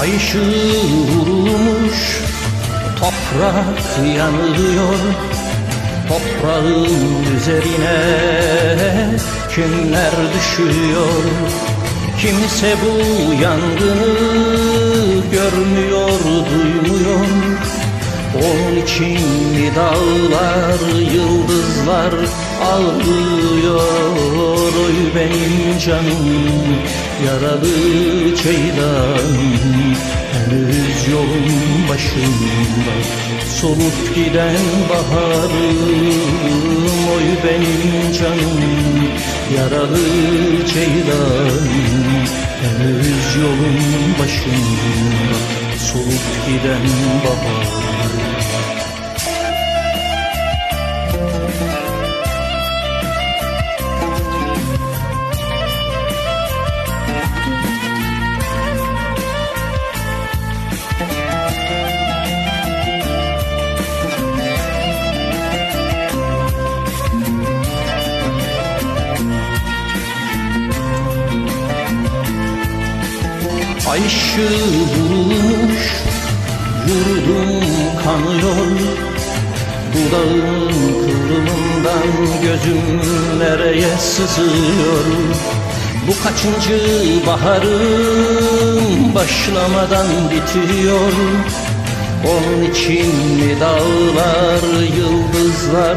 Ay ışığı vurulmuş Toprak yanıyor. Toprağın üzerine Kimler düşüyor? Kimse bu yangını Görmüyor, duymuyor onun için mi dağlar, yıldızlar ağlıyor? Oy benim canım, yaralı ceylanım Henüz yolun başında, solup giden baharım. Oy benim canım, yaralı ceylanım Henüz yolun başında, solup giden baharım Ay ışığı vurmuş Yurdum kanıyor Bu dağın kıvrımından Gözüm nereye sızıyor? Bu kaçıncı baharım Başlamadan bitiyor? Onun için mi dağlar, yıldızlar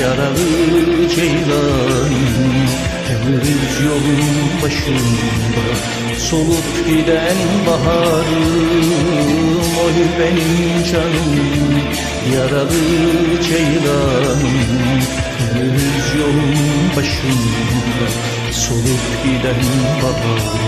yaralı ceylanım Henüz yolun başında solup giden baharım. Oy benim canım yaralı ceylanım Henüz yolun başında solup giden baharım